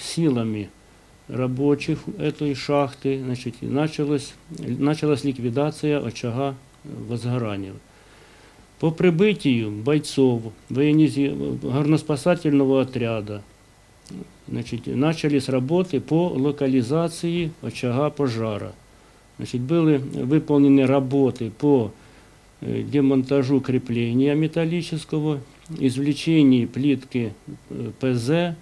Силами рабочих этой шахты значит, началась, началась ликвидация очага возгорания. По прибытию бойцов военизи- горноспасательного отряда значит, начались работы по локализации очага пожара. Значит, были выполнены работы по э, демонтажу крепления металлического, извлечении плитки э, ПЗ,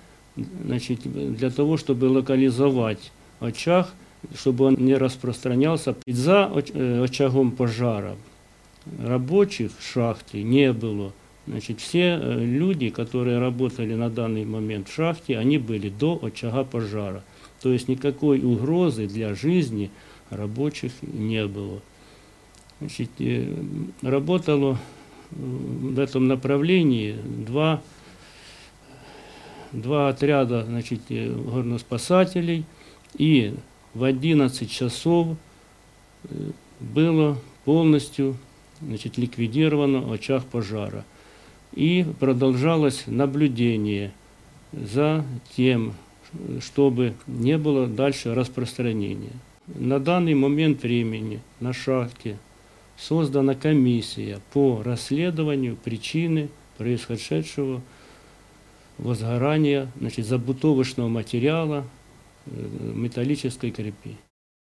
значит, для того, чтобы локализовать очаг, чтобы он не распространялся. И За э, очагом пожара рабочих в шахте не было. Значит, все э, люди, которые работали на данный момент в шахте, они были до очага пожара. То есть никакой угрозы для жизни рабочих не было. Значит, э, работало в этом направлении два, два отряда значит, э, горноспасателей, и в 11 часов э, было полностью значит, ликвидировано очаг пожара. И продолжалось наблюдение за тем, чтобы не было дальше распространения. На данный момент времени на шахте создана комиссия по расследованию причины происшедшего возгорания значит, забутовочного материала э, металлической крепи.